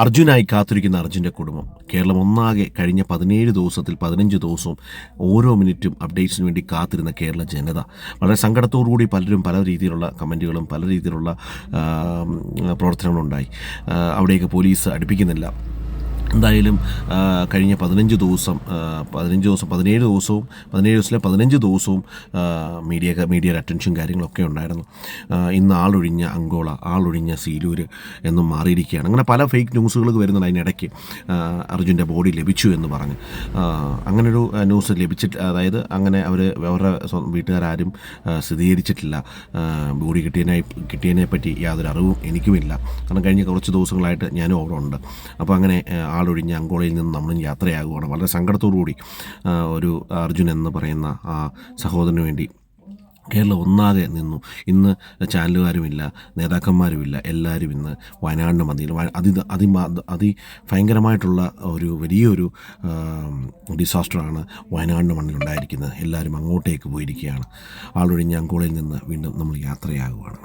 അർജുനായി കാത്തിരിക്കുന്ന അർജുന്റെ കുടുംബം. കേരളം ഒന്നാകെ കഴിഞ്ഞ പതിനേഴ് ദിവസത്തിൽ പതിനഞ്ച് ദിവസവും ഓരോ മിനിറ്റും അപ്ഡേറ്റ്സിന് വേണ്ടി കാത്തിരുന്ന കേരള ജനത. വളരെ സങ്കടത്തോടുകൂടി പലരും പല രീതിയിലുള്ള കമന്റുകളും പല രീതിയിലുള്ള പ്രവർത്തനങ്ങളും ഉണ്ടായി അവിടെയൊക്കെ പോലീസ് അടുപ്പിക്കുന്നില്ല. എന്തായാലും കഴിഞ്ഞ പതിനഞ്ച് ദിവസം പതിനഞ്ച് ദിവസം പതിനേഴ് ദിവസവും പതിനേഴ് ദിവസത്തിലെ പതിനഞ്ച് ദിവസവും മീഡിയ മീഡിയയുടെ അറ്റൻഷൻ കാര്യങ്ങളൊക്കെ ഉണ്ടായിരുന്നു. ഇന്ന് ആളൊഴിഞ്ഞ അങ്കോള ആളൊഴിഞ്ഞ സീലൂർ എന്നും മാറിയിരിക്കുകയാണ്. അങ്ങനെ പല ഫേക്ക് ന്യൂസുകൾ വരുന്നുണ്ട് അതിനിടയ്ക്ക്. അർജുന്റെ ബോഡി ലഭിച്ചു എന്ന് പറഞ്ഞ്. അങ്ങനൊരു ന്യൂസ് ലഭിച്ചിട്ട് അതായത് അങ്ങനെ അവർ അവരുടെ വീട്ടുകാരും സ്ഥിരീകരിച്ചിട്ടില്ല. ബോഡി കിട്ടിയതിനെ കിട്ടിയതിനെ പറ്റി യാതൊരു അറിവും എനിക്കുമില്ല. കാരണം കഴിഞ്ഞ കുറച്ച് ദിവസങ്ങളായിട്ട് ഞാനും അവിടെ ഉണ്ട്. അപ്പോൾ അങ്ങനെ ആ, ആളൊഴിഞ്ഞ അങ്കോളയിൽ നിന്ന് നമ്മൾ യാത്രയാകുകയാണ് വളരെ സങ്കടത്തോടു കൂടി ഒരു അർജുൻ എന്ന് പറയുന്ന ആ സഹോദരന് വേണ്ടി കേരളം ഒന്നാകെ നിന്നു. ഇന്ന് ചാനലുകാരുമില്ല നേതാക്കന്മാരുമില്ല എല്ലാവരും ഇന്ന് വയനാടിന്റെ മതിയിൽ. അതി അതി അതി ഭയങ്കരമായിട്ടുള്ള ഒരു വലിയൊരു ഡിസാസ്റ്ററാണ് വയനാടിന്റെ മണ്ണിൽ ഉണ്ടായിരിക്കുന്നത് എല്ലാവരും അങ്ങോട്ടേക്ക് പോയിരിക്കുകയാണ്. ആളൊഴിഞ്ഞ് അങ്കോളയിൽ നിന്ന് വീണ്ടും നമ്മൾ യാത്രയാകുകയാണ്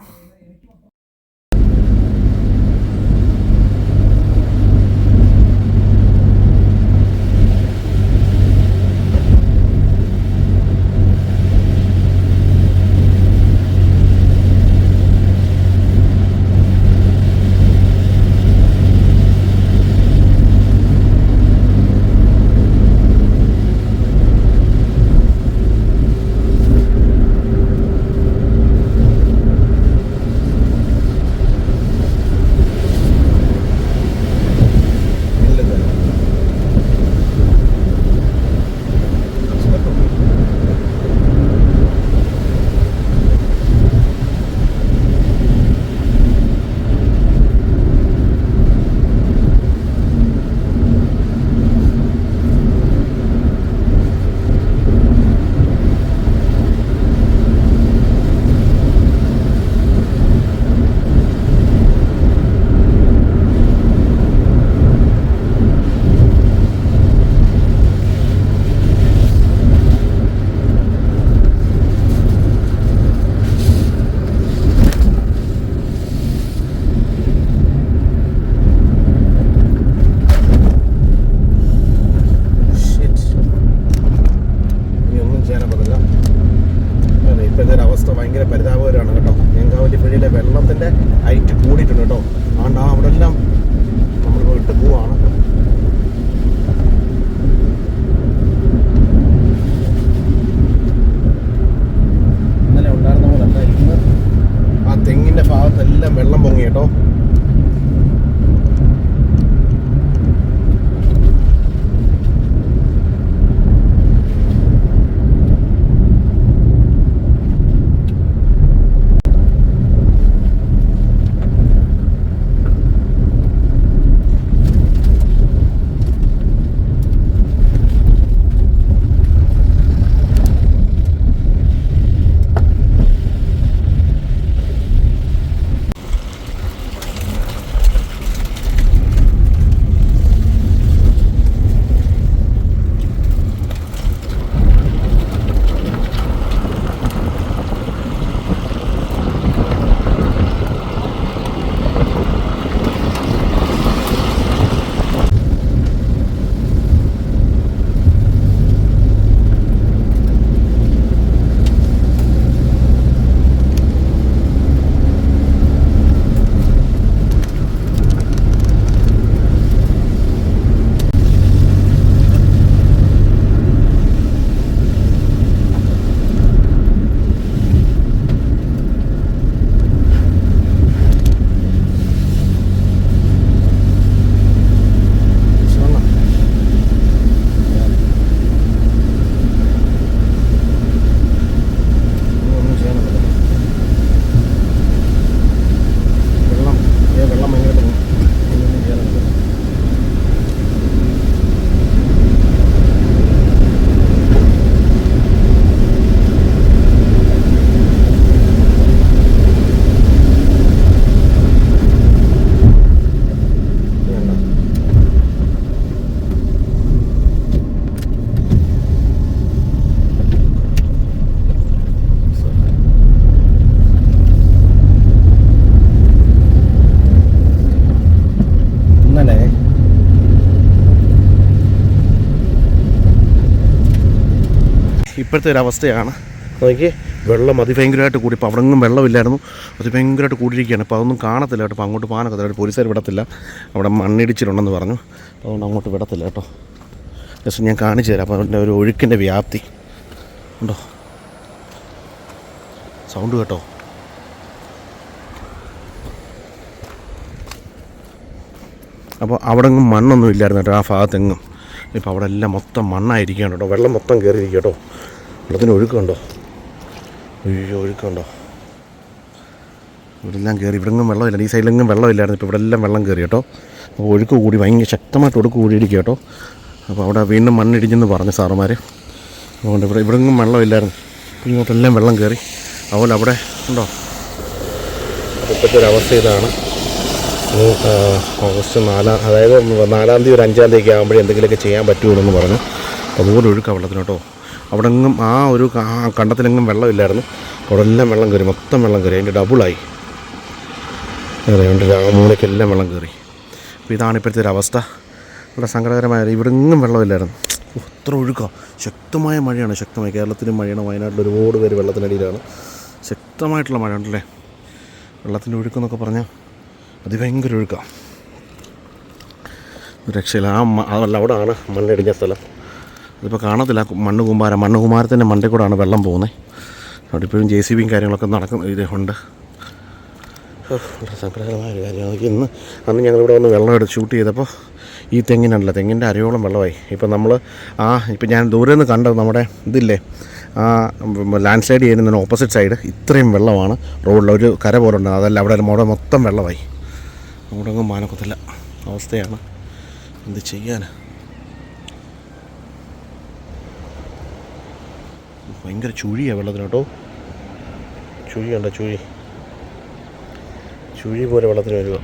ഇപ്പോഴത്തെ ഒരു അവസ്ഥയാണ്. നോക്കി. വെള്ളം അതിഭയങ്കരമായിട്ട് കൂടി. ഇപ്പോൾ അവിടെ നിന്നും വെള്ളമില്ലായിരുന്നു. അതിഭയങ്കരമായിട്ട് കൂടിയിരിക്കുകയാണ്. ഇപ്പോൾ അതൊന്നും കാണത്തില്ല കേട്ടോ. അപ്പോൾ അങ്ങോട്ട് പോകാനൊക്കെ തരാം പോലീസുകാർ വിടത്തില്ല. അവിടെ മണ്ണിടിച്ചിലുണ്ടെന്ന് പറഞ്ഞു. അപ്പോൾ അതുകൊണ്ട് അങ്ങോട്ട് വിടത്തില്ല കേട്ടോ. ജസ്റ്റ് ഞാൻ കാണിച്ചു തരാം. അപ്പോൾ അതിന്റെ ഒരു ഒഴുക്കിന്റെ വ്യാപ്തി. ഉണ്ടോ? സൗണ്ട് കേട്ടോ. അപ്പോൾ അവിടെ എങ്ങും മണ്ണൊന്നും ഇല്ലായിരുന്നു കേട്ടോ. ആ ഭാഗത്തെങ്ങും. ഇപ്പോൾ അവിടെ എല്ലാം മൊത്തം മണ്ണായിരിക്കുകയാണ് കേട്ടോ. വെള്ളം മൊത്തം കയറിയിരിക്കും കേട്ടോ. വെള്ളത്തിന് ഒഴുക്കുണ്ടോ? അയ്യോ ഒഴുക്കുണ്ടോ? ഇവിടെ എല്ലാം കയറി ഇവിടെ എങ്ങും വെള്ളമില്ല. ഈ സൈഡിലെങ്ങും വെള്ളമില്ലായിരുന്നു. ഇപ്പോൾ ഇവിടെ എല്ലാം വെള്ളം കയറി കേട്ടോ. അപ്പോൾ ഒഴുക്ക് കൂടി ഭയങ്കര ശക്തമായിട്ട് ഒഴുക്ക് കൂടിയിരിക്കുക കേട്ടോ. അപ്പോൾ അവിടെ വീണ്ടും മണ്ണിടിഞ്ഞെന്ന് പറഞ്ഞു സാറുമാർ അതുകൊണ്ട് ഇവിടെ ഇവിടെ എങ്ങും വെള്ളമില്ലായിരുന്നു ഇങ്ങോട്ടെല്ലാം വെള്ളം കയറി അതുപോലെ അവിടെ ഉണ്ടോ? ഇപ്പോഴത്തെ ഒരു അവസ്ഥ ഇതാണ്. ഓഗസ്റ്റ് നാലാം അതായത് നാലാം തീയതി ഒരു അഞ്ചാം തീയതി ഒക്കെ ആകുമ്പോഴേ എന്തെങ്കിലുമൊക്കെ ചെയ്യാൻ പറ്റുള്ളൂ എന്ന് പറഞ്ഞു. അതുപോലെ ഒഴുക്കാം വെള്ളത്തിന് കേട്ടോ അവിടെ എങ്ങും ആ ഒരു കണ്ടത്തിലെങ്ങും വെള്ളമില്ലായിരുന്നു. അവിടെ എല്ലാം വെള്ളം കയറി മൊത്തം വെള്ളം കയറി അതിന്റെ ഡബിളായി അതെ ഉണ്ട് എല്ലാം മൂലയ്ക്കെല്ലാം വെള്ളം കയറി. അപ്പോൾ ഇതാണ് ഇപ്പോഴത്തെ ഒരു അവസ്ഥ. വളരെ സങ്കടകരമായ ഇവിടെ എങ്ങും വെള്ളമില്ലായിരുന്നു. ഇത്ര ഒഴുക്കാം. ശക്തമായ മഴയാണ് ശക്തമായ. കേരളത്തിലും മഴയാണ് വയനാട്ടിൽ ഒരുപാട് പേര് വെള്ളത്തിനടിയിലാണ് ശക്തമായിട്ടുള്ള മഴ ഉണ്ടല്ലേ? വെള്ളത്തിന്റെ ഒഴുക്കെന്നൊക്കെ പറഞ്ഞാൽ അതിഭയങ്കര ഒഴുക്കാം. രക്ഷയില്ല. ആ അതല്ല അവിടെയാണ് മണ്ണിടിഞ്ഞ സ്ഥലം. അതിപ്പോൾ കാണത്തില്ല. മണ്ണ് കുമ്പാരം. മണ്ണ് കുമാരത്തിന്റെ മണ്ടയിൽ കൂടെയാണ് വെള്ളം പോകുന്നത് അവിടെ ഇപ്പോഴും ജെ സി ബിയും കാര്യങ്ങളൊക്കെ നടക്കുന്ന ഇത് ഉണ്ട്. വളരെ സങ്കടകരമായ ഒരു കാര്യമാണ് ഇന്ന് അന്ന് ഞങ്ങളിവിടെ വന്ന് വെള്ളം എടുത്ത് ഷൂട്ട് ചെയ്തപ്പോൾ ഈ തെങ്ങിനല്ല തെങ്ങിന്റെ അരയോളം വെള്ളമായി. ഇപ്പം നമ്മൾ ആ ഇപ്പം ഞാൻ ദൂരെ നിന്ന് കണ്ടത് നമ്മുടെ ഇതില്ലേ ആ ലാൻഡ് സ്ലൈഡ് ചെയ്യുന്നതിന് ഓപ്പോസിറ്റ് സൈഡ് ഇത്രയും വെള്ളമാണ്. റോഡിൽ ഒരു കര പോലെ ഉണ്ട്. അതല്ല അവിടെ മുട മൊത്തം വെള്ളമായി. അവിടെ അങ്ങ് മാനക്കത്തില്ല. അവസ്ഥയാണ്. എന്ത് ചെയ്യാൻ ഭയങ്കര ചുഴിയാണ് വെള്ളത്തിന് കേട്ടോ. ചുഴിയുണ്ടോ ചുഴി. ചുഴി പോലെ വെള്ളത്തിന് വരിക.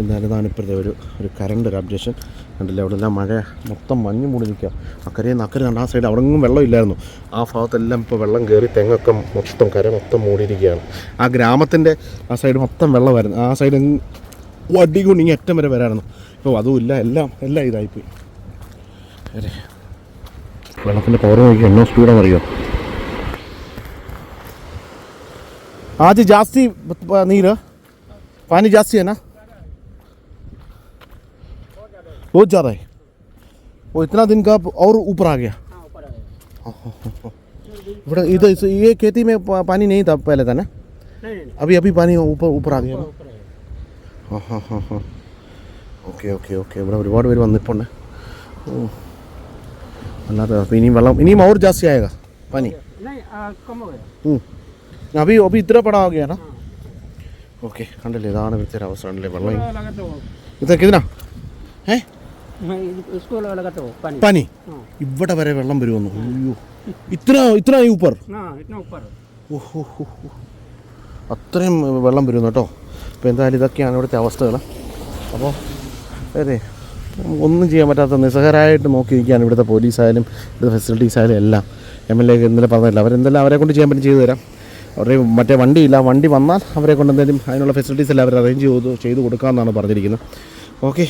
എന്നാലും ഇതാണ് ഇപ്പോഴത്തെ ഒരു ഒരു കറണ്ട് ഒരു അപ്ഡേഷൻ കണ്ടില്ല? അവിടെ എല്ലാം മഴ മൊത്തം മഞ്ഞ് മൂടി നിൽക്കുക. അക്കരയിൽ നിന്ന് അക്കരെ കണ്ട ആ സൈഡ് അവിടെ ഒന്നും വെള്ളമില്ലായിരുന്നു ആ ഭാഗത്തെല്ലാം ഇപ്പോൾ വെള്ളം കയറി തെങ്ങൊക്കെ മൊത്തം കര മൊത്തം മൂടിയിരിക്കുകയാണ്. ആ ഗ്രാമത്തിന്റെ ആ സൈഡ് മൊത്തം വെള്ളമായിരുന്നു. ആ സൈഡ് വടി കൊണ്ട് ഇങ്ങനെ അറ്റം വരെ വരായിരുന്നു. ഇപ്പോൾ അതുമില്ല എല്ലാം എല്ലാം ഇതായിപ്പോയി. അതെ വെള്ളത്തിൻ്റെ പവർ നോക്കി എന്നോ സ്പീഡാണെന്ന് അറിയോ आज जास्ती ब- नीर पानी जास्ती है ना बहुत ज़्यादा है वो इतना दिन का और ऊपर आ गया ഇവിടെ ഇത് ഇസ് ये खेती में पा- पानी नहीं था पहले था ना अभी अभी पानी ऊपर ऊपर आ गया ना हाँ हाँ हाँ हाँ ഓക്കെ ഓക്കെ ഓക്കെ ഇവിടെ ഒരുപാട് പേര് വന്നിട്ടുണ്ട് ഓ അല്ലാതെ അപ്പോൾ ഇനിയും വെള്ളം ഇനിയും और जास्ती आएगा पानी नहीं आ, कम हो गया ഉം. अभी अभी इतना बड़ा हो गया ना ഓക്കെ കണ്ടില്ലേ ഇതാണ് ഇവിടുത്തെ ഒരു അവസ്ഥ കണ്ടില്ലേ വെള്ളം थोड़ा लगा तो ഇതൊക്കെ ഇതിനാ ഏ मैं इसको लगा लगा तो पानी പനി हाँ ഇവിടെ വരെ വെള്ളം വരുമെന്നു അയ്യോ ഇത്ര ഇത്ര ഈ ഊപ്പർ ना इतना ऊपर ഓഹോ അത്രയും വെള്ളം വരുന്നു കേട്ടോ അപ്പോൾ എന്തായാലും ഇതൊക്കെയാണ് ഇവിടുത്തെ അവസ്ഥകൾ അപ്പോൾ അതെ ഒന്നും ചെയ്യാൻ പറ്റാത്ത നിസ്സഹരായിട്ട് നോക്കി നിൽക്കുകയാണ് ഇവിടുത്തെ പോലീസായാലും ഇവിടുത്തെ ഫെസിലിറ്റീസ് ആയാലും എല്ലാം എം എൽ എ ഇന്നലെ പറഞ്ഞില്ല. അവരെന്തെല്ലാം അവരെ കൊണ്ട് ചെയ്യാൻ പറ്റും ചെയ്തു തരാം. അവരുടെ മറ്റേ വണ്ടിയില്ല വണ്ടി വന്നാൽ അവരെ കൊണ്ട് എന്തെങ്കിലും അതിനുള്ള ഫെസിലിറ്റീസ് എല്ലാം അവർ അറേഞ്ച് ചെയ്തു ചെയ്തു കൊടുക്കാമെന്നാണ് പറഞ്ഞിരിക്കുന്നത്. ഓക്കെ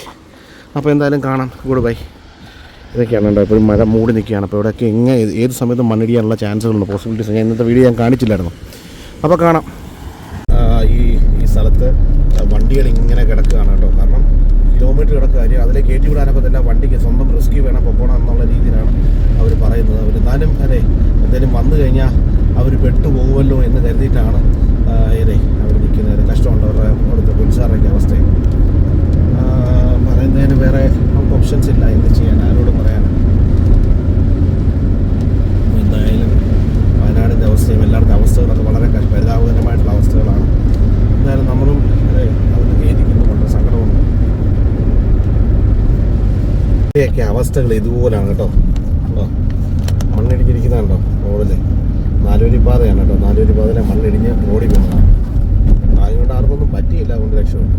അപ്പോൾ എന്തായാലും കാണാം. ഗുഡ് ബൈ ഇതൊക്കെയാണ് കേട്ടോ. എപ്പോഴും മഴ മൂടി നിൽക്കുകയാണ്. അപ്പോൾ ഇവിടെയൊക്കെ എങ്ങനെ ഏത് സമയത്തും മണ്ണിടിയാനുള്ള ചാൻസുകളുണ്ട്. പോസിബിലിറ്റീസ് ഞാൻ ഇന്നത്തെ വീഡിയോ ഞാൻ കാണിച്ചില്ലായിരുന്നു. അപ്പോൾ കാണാം. ഈ ഈ സ്ഥലത്ത് വണ്ടികൾ ഇങ്ങനെ കിടക്കുകയാണ് കേട്ടോ. കിലോമീറ്റർ കിടക്കുക കാര്യം അതിലെ കയറ്റി തന്നെ വണ്ടിക്ക് സ്വന്തം റിസ്ക് വേണം പോകണം എന്നുള്ള രീതിയിലാണ് അവർ പറയുന്നത്. അവർ എന്നാലും അതെ എന്തെങ്കിലും വന്നു കഴിഞ്ഞാൽ അവർ പെട്ടുപോകുമല്ലോ എന്ന് കരുതിയിട്ടാണ് അതെ അവർ നിൽക്കുന്നത്. കഷ്ടമുണ്ട് അവരുടെ അവിടുത്തെ പുൽസാറിന്റെ അവസ്ഥയും ആ, പറയുന്നതിന് വേറെ നമുക്ക് ഓപ്ഷൻസ് ഇല്ല. എന്ത് ഇവിടെയൊക്കെ അവസ്ഥകൾ ഇതുപോലാണ് കേട്ടോ. കേട്ടോ മണ്ണിടിഞ്ഞിരിക്കുന്നുണ്ടോ റോഡിൽ നാലുവരി പാതയാണ് കേട്ടോ. നാലുവരി പാതയിലെ മണ്ണിടിഞ്ഞ് റോഡിൽ പോകുന്നതാണ് അതുകൊണ്ട് ആർക്കൊന്നും പറ്റിയില്ല അതുകൊണ്ട് രക്ഷപ്പെട്ടു.